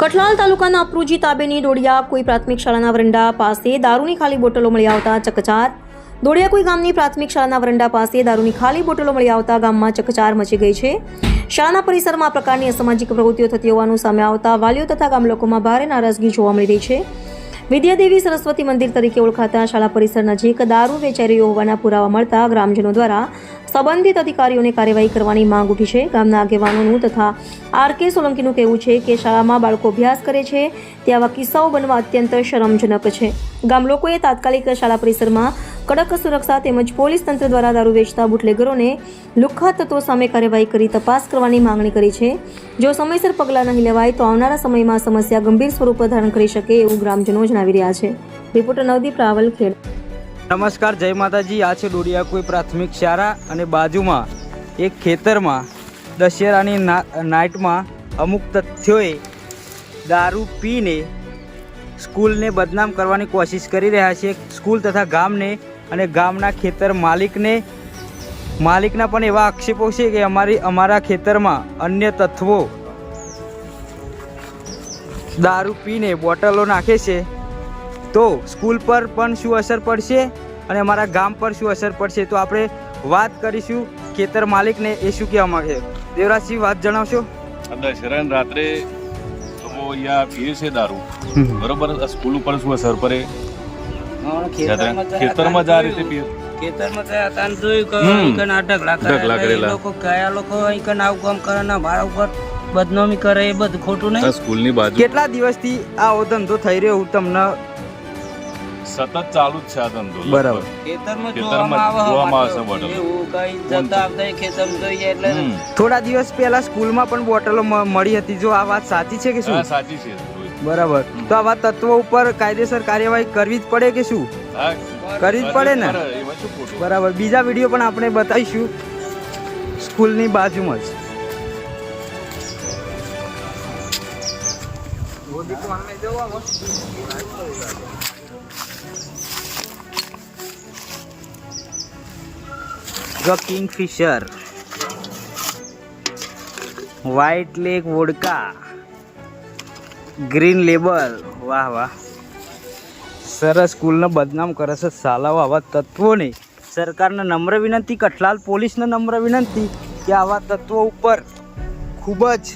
કઠલાલ તાલુકાના અપરુજી તાબેની દોડિયા કોઈ પ્રાથમિક શાળાના વરંડા પાસે દારૂની ખાલી બોટલો મળી આવતા ચકચાર. દોડિયા કોઈ ગામની પ્રાથમિક શાળાના વરંડા પાસે દારૂની ખાલી બોટલો મળી આવતા ગામમાં ચકચાર મચી ગઈ છે. શાળાના પરિસરમાં આ પ્રકારની અસામાજિક પ્રવૃત્તિઓ થતી હોવાનું સામે આવતા વાલીઓ તથા ગામ લોકોમાં ભારે નારાજગી જોવા મળી રહી છે. વિદ્યાદેવી સરસ્વતી મંદિર તરીકે ઓળખાતા શાળા પરિસર નજીક દારૂ વેચાઈ રહ્યો હોવાના પુરાવા મળતા ગ્રામજનો દ્વારા સંબંધિત અધિકારીઓને કાર્યવાહી કરવાની માંગ ઉઠી છે. ગામના આગેવાનોનું તથા આર કે સોલંકીનું કહેવું છે કે શાળામાં બાળકો અભ્યાસ કરે છે, તે આવા કિસ્સાઓ બનવા અત્યંત શરમજનક છે. ગામ લોકોએ તાત્કાલિક શાળા પરિસરમાં કડક સુરક્ષા તેમજ પોલીસ તંત્ર દ્વારા દારૂ વેચતા બુટલેગરોને લુખ્ખા તત્વો સામે કાર્યવાહી કરી તપાસ કરવાની માંગણી કરી છે. જો સમયસર પગલાં નહીં લેવાય તો આવનારા સમયમાં સમસ્યા ગંભીર સ્વરૂપ ધારણ કરી શકે એવું ગ્રામજનો જણાવી રહ્યા છે. રિપોર્ટર નવદીપ રાવલ, ખેડ નમસ્કાર, જય માતાજી. આ છે ડોડિયા કોઈ પ્રાથમિક શાળા અને બાજુમાં એક ખેતરમાં દશેરાની નાઇટમાં અમુક તથ્યોએ દારૂ પીને સ્કૂલને બદનામ કરવાની કોશિશ કરી રહ્યા છે. સ્કૂલ તથા ગામને અને ગામના ખેતર માલિકને, માલિકના પણ એવા આક્ષેપો છે કે અમારી, અમારા ખેતરમાં અન્ય તત્વો દારૂ પીને બોટલો નાખે છે. તો સ્કૂલ પર પણ શું અસર પડશે અને અમારા ગામ પર શું અસર પડશે તો આપણે વાત કરીશું ખેતર માલિકને એ શું કહેવા માંગે દેવરાજસિંહ વાત જણાવશો? આ દશેરાની રાત્રે લોકો અહીંયા પીએ છે દારૂ. બરોબર સ્કૂલ ઉપર શું અસર પડે? ખેતરમાં જ આ રીતે પીએ ખેતરમાં ગયા હતા ને જોયું કે આ ઢગલા ઢગલા કરેલા. લોકો કયા લોકો અહીં આવું કામ કરે ને મારા ઉપર બદનામી કરે એ બધું ખોટું નહીં. સ્કૂલની બાજુ. કેટલા દિવસથી આવો ધંધો થઈ રહ્યો હું તમને સતત ચાલુ જ છે આ ધંધો. બરાબર. ખેતરમાં ખેતરમાં જોવામાં આવે બોટલ. એવું કઈ જતા આવતા એ જોઈએ એટલે થોડા દિવસ પહેલા સ્કૂલમાં પણ બોટલો મળી હતી. જો આ વાત સાચી છે કે શું? સાચી છે. બરાબર. તો આવા તત્વો ઉપર કાયદેસર કાર્યવાહી કરવી જ પડે કે શું? કરવી જ પડે ને? બરાબર. બીજા વીડિયો પણ આપણે બતાવીશું સ્કૂલની બાજુમાં જ. The Kingfisher white lake vodka green label વાહ વાહ. સરસ સ્કૂલને બદનામ કરે છે સાલાઓ આવા તત્વોને. સરકારને નમ્ર વિનંતી, કઠલાલ પોલીસને નમ્ર વિનંતી કે આવા તત્વો ઉપર ખૂબ જ